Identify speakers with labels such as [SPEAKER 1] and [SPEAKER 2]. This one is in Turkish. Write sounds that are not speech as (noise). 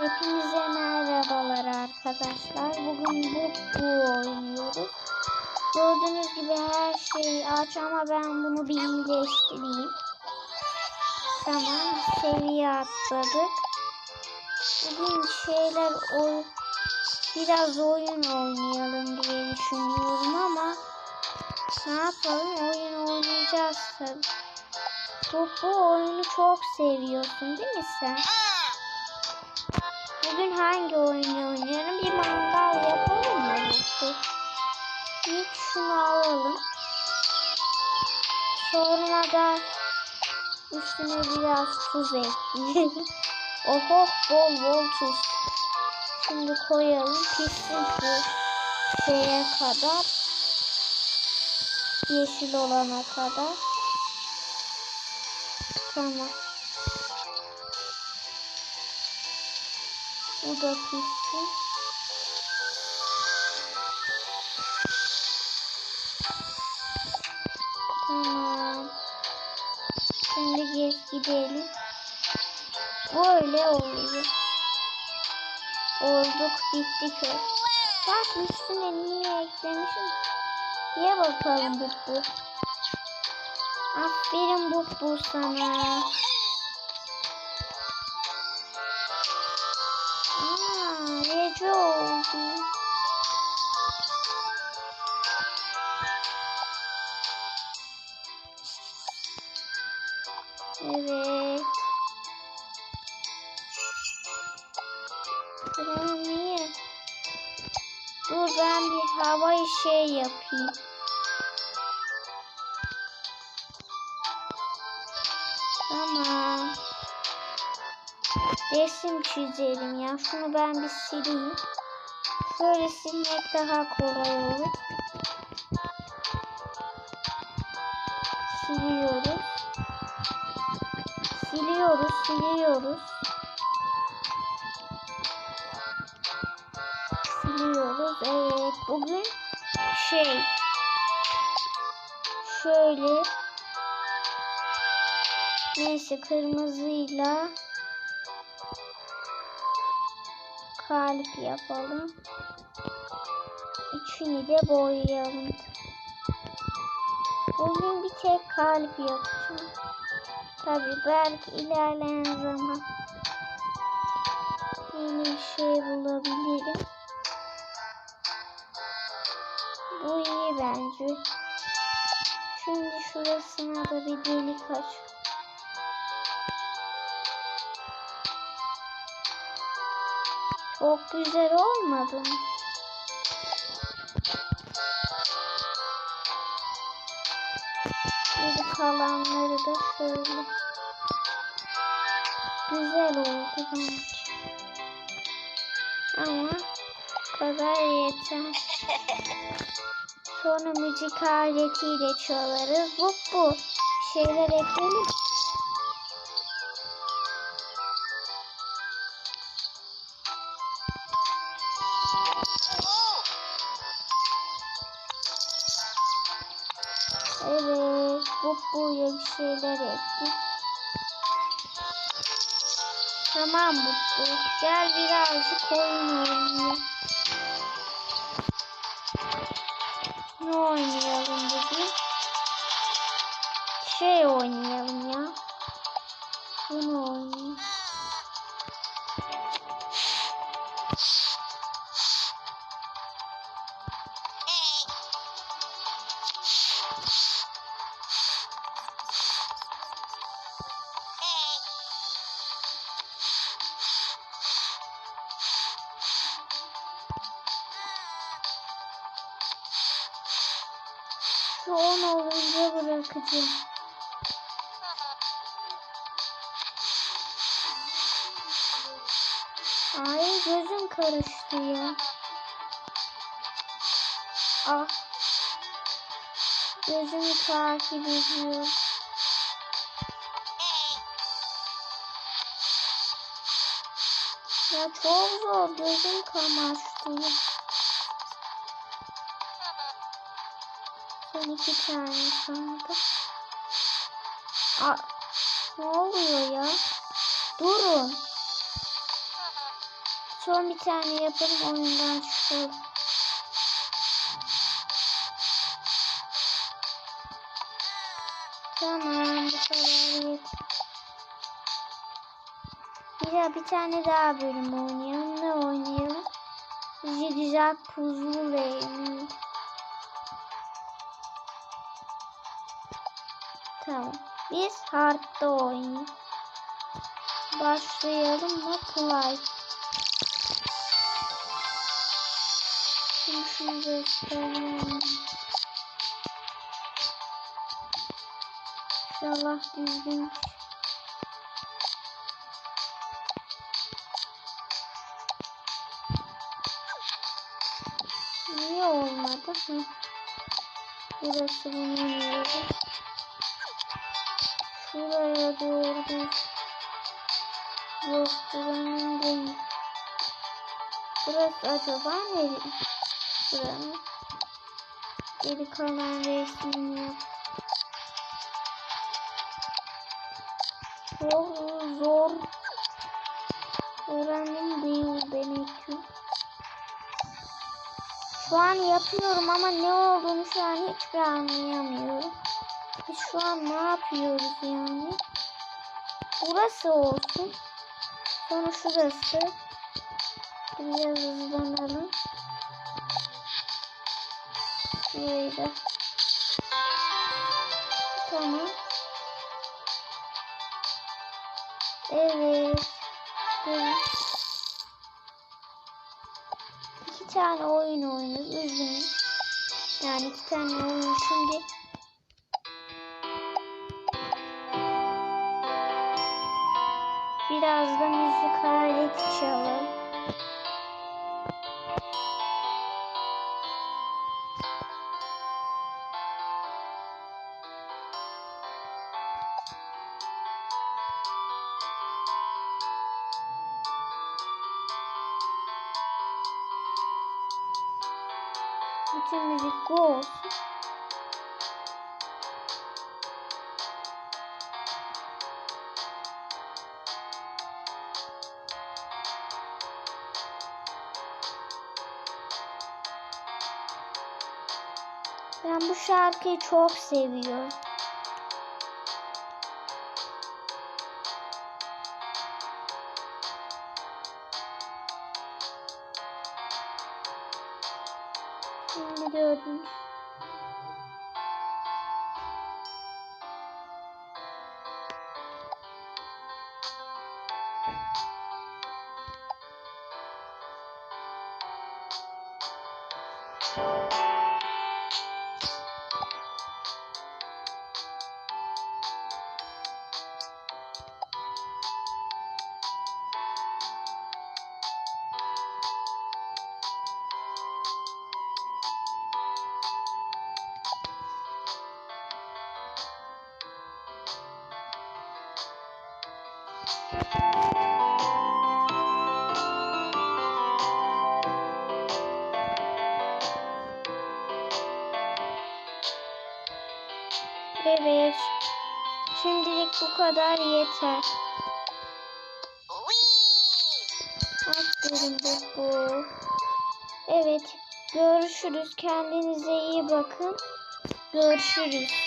[SPEAKER 1] Hepinize merhabalar arkadaşlar. Bugün bu, oynuyoruz. Gördüğünüz gibi her şey aç ama ben bunu bir iyileştireyim. Tamam seviye atladık. Bugün şeyler o biraz oyun oynayalım diye düşünüyorum ama ne yapalım oyun oynayacağız tabii. Bu, bu oyunu çok seviyorsun değil mi sen? Bugün hangi oyunu oynayalım? Bir mangal yapalım mı? Bu? İlk şunu alalım. Sonra da üstüne biraz tuz ekleyelim. (laughs) Oho bol bol tuz. Şimdi koyalım pişsin şu şeye kadar. Yeşil olana kadar. Tamam. Bu da. Tamam. Şimdi geç gidelim. Böyle oluyor. Olduk bitti köy. Bak üstüne niye eklemişim? Ye bakalım bu bu. Aferin bu bu sana. Evet. Tamam niye? Dur ben bir hava şey yapayım. Tamam. Resim çizelim ya. Şunu ben bir sileyim. Şöyle silmek daha kolay olur. Siliyoruz. Siliyoruz, siliyoruz. Siliyoruz. Evet, bugün şey şöyle neyse kırmızıyla kalp yapalım. İçini de boyayalım. Bugün bir tek kalp yapacağım. Tabi belki ilerleyen zaman yeni bir şey bulabilirim. Bu iyi bence. Şimdi şurasına da bir delik aç. Çok güzel olmadı mı? Kalanları da şöyle. Güzel oldu bence. Ama bu kadar yeter. (laughs) Sonra müzik aletiyle çalarız. Bu bu. Şeyler ekleyelim. Evet, bu buya bir şeyler ektik. Tamam bu. Gel birazcık oyun oynayalım. Ne oynayalım bugün? Şey oynayalım ya. Bunu oynayalım. 10 olunca bırakacağım. Ay gözüm karıştı ya. Ah. Gözümü takip ediyor. Ya çok zor gözüm kamaştı Son iki tane kaldı. Aa, ne oluyor ya? Durun. Son bir tane yapalım oyundan çıkalım. Tamam bu kadar yeter. Bir, bir tane daha bölüm oynayalım. Ne oynayalım? Zigzag Puzzle Game. Tamam. Biz hard'da oynayalım. Başlayalım mı? Play. Şimdi şunu göstereyim. İnşallah düzgün. Niye olmadı? Burası bunun yeri. Şuraya doğru düz. Yok buranın değil. Burası acaba nere? Buranın. Geri kalan resmini yap. Çok zor. Oranın değil demek ki. Şu an yapıyorum ama ne olduğunu şu an hiçbir anlayamıyorum. Biz şu an ne yapıyoruz yani? Burası olsun. Sonra şurası. Biraz hızlanalım. Da. Tamam. Evet. Evet. İki tane oyun oynadık. Üzgünüm. Yani iki tane oyun şimdi. Biraz da müzik aleti çalalım. Bütün müzik bu olsun. Ben bu şarkıyı çok seviyorum. Şimdi gördünüz. Evet. Şimdilik bu kadar yeter. Aferin bu. Evet. Görüşürüz. Kendinize iyi bakın. Görüşürüz.